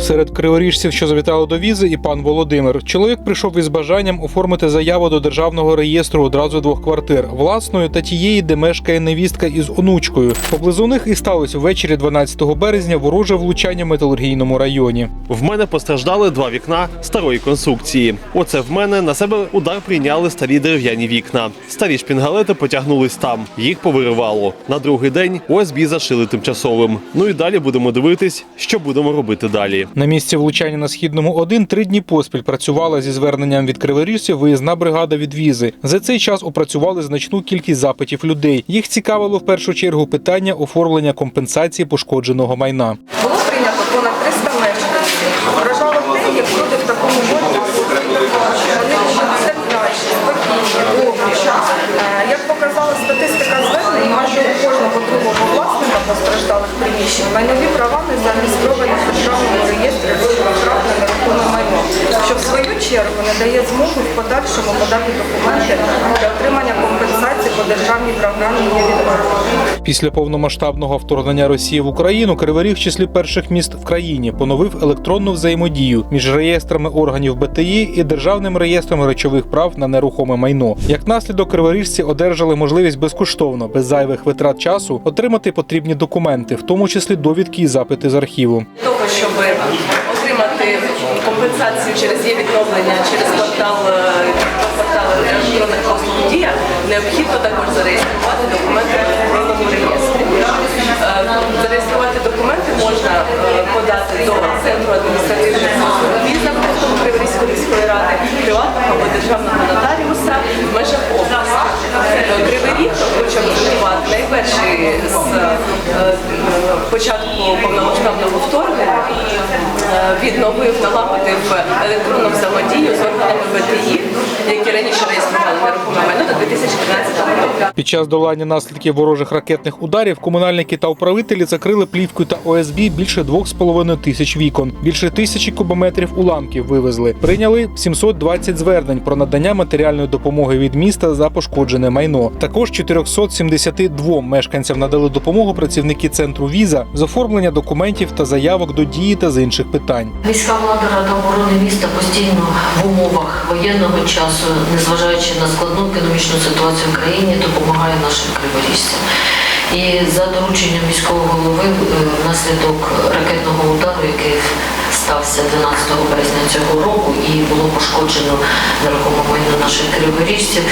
Серед криворіжців, що завітали до візи, і пан Володимир. Чоловік прийшов із бажанням оформити заяву до державного реєстру одразу двох квартир власною та тієї, де мешкає невістка із онучкою. Поблизу них і сталося ввечері 12 березня вороже влучання в металургійному районі. В мене постраждали два вікна старої конструкції. Оце в мене на себе удар прийняли старі дерев'яні вікна. Старі шпінгалети потягнулись там, їх повиривало. На другий день ОСБ зашили тимчасовим. Ну і далі будемо дивитись, що будемо робити далі. На місці влучання на східному 1 три дні поспіль працювала зі зверненням від криворіжців виїзна бригада відвізи. За цей час опрацювали значну кількість запитів людей. Їх цікавило в першу чергу питання оформлення компенсації пошкодженого майна. Було прийнято понад 300 мешканців. Вражало те, як люди в такому приміщень майнові права не зареєстровані в державному реєстрі прав на нерухоме майно, що в свою чергу не дає змогу в подальшому подати документи для отримання компенсації по державній програмі відновлення. Після повномасштабного вторгнення Росії в Україну Криворіг в числі перших міст в країні поновив електронну взаємодію між реєстрами органів БТІ і державним реєстром речових прав на нерухоме майно. Як наслідок, криворіжці одержали можливість безкоштовно, без зайвих витрат часу, отримати потрібні документи, в тому числі довідки і запити з архіву. того, щоб отримати компенсацію через є відновлення через портал е, портал електронних послуг дія, необхідно також зареєструвати документи в електронному реєстрі. Е, Зареєструвати документи можна е, подати до центру адміністративних послуг віза Криворізької міської ради, приватного або державного нотаріуса в межах області. Кривий Ріг хоче найперший з початку повномасштабного відновив, налагодив електронну взаємодію з органами БТІ, які раніше реєстрували нерухоме майно до 2013 року. Під час долання наслідків ворожих ракетних ударів комунальники та управителі закрили плівкою та ОСБ більше 2,5 тисяч вікон. Більше тисячі кубометрів уламків вивезли. Прийняли 720 звернень про надання матеріальної допомоги від міста за пошкоджене майно. Також 472 мешканцям надали допомогу працівники центру віза з оформлення документів та заявок до дії та з інших питань. Міська влада Рада оборони міста постійно в умовах воєнного часу, незважаючи на складну економічну ситуацію в країні, допомагає нашим криворіжцям. І за дорученням міського голови е, внаслідок ракетного удару, який стався 12 березня цього року, і було пошкоджено нерухомо майно наших криворіжців,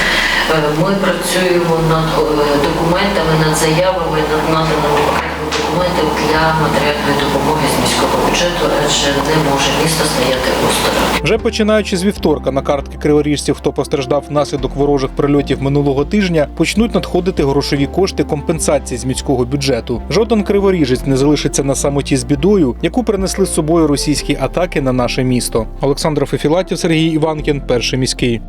е, ми працюємо над е, документами, над заявами, над наданими документів для матеріальної допомоги з міського бюджету, адже не може місто стояти осторонь. Вже починаючи з вівторка на картки криворіжців, хто постраждав внаслідок ворожих прильотів минулого тижня, почнуть надходити грошові кошти компенсації з міського бюджету. Жоден криворіжець не залишиться на самоті з бідою, яку принесли з собою російські атаки на наше місто. Олександр Фефілатів, Сергій Іванкін, перший міський.